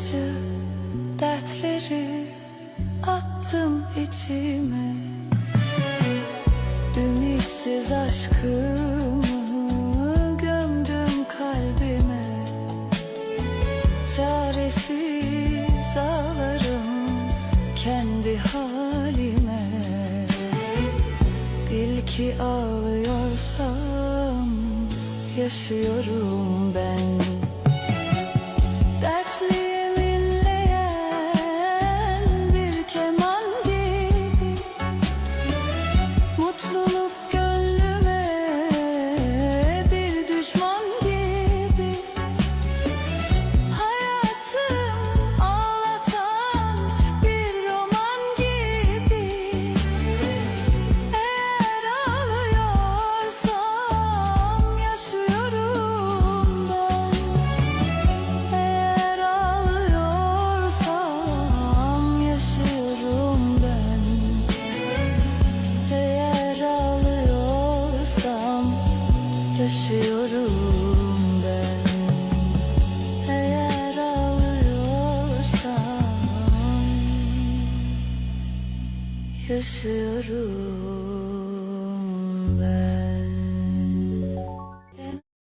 acı dertleri attım içime. Ümitsiz aşkımı gömdüm kalbime. Çaresiz ağlarım kendi halime. Bil ki ağlıyorsam yaşıyorum ben yaşıyorum ben. Eğer ağlıyorsam yaşıyorum